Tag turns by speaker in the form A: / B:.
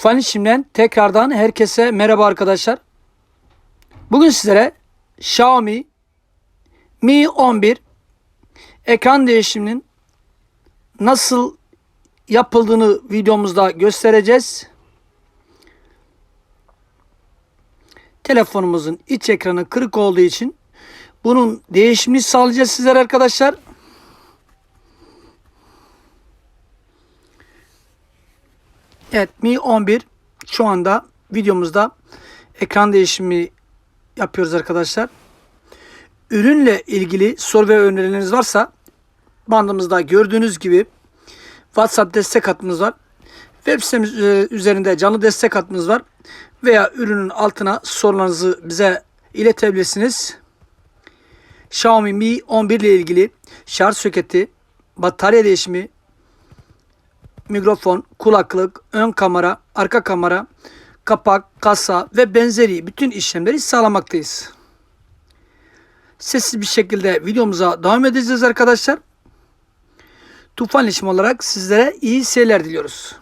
A: Tufan İşim'den tekrardan herkese merhaba arkadaşlar. Bugün sizlere Xiaomi Mi 11 ekran değişiminin nasıl yapıldığını videomuzda göstereceğiz. Telefonumuzun iç ekranı kırık olduğu için bunun değişimini sağlayacağız sizlere arkadaşlar. Evet Mi 11 şu anda videomuzda ekran değişimi yapıyoruz arkadaşlar. Ürünle ilgili soru ve önerileriniz varsa bandımızda gördüğünüz gibi WhatsApp destek hattımız var. Web sitemiz üzerinde canlı destek hattımız var. Veya ürünün altına sorularınızı bize iletebilirsiniz. Xiaomi Mi 11 ile ilgili şarj soketi, batarya değişimi, mikrofon, kulaklık, ön kamera, arka kamera, kapak, kasa ve benzeri bütün işlemleri sağlamaktayız. Sessiz bir şekilde videomuza devam edeceğiz arkadaşlar. Tufan İletişim olarak sizlere iyi seyirler diliyoruz.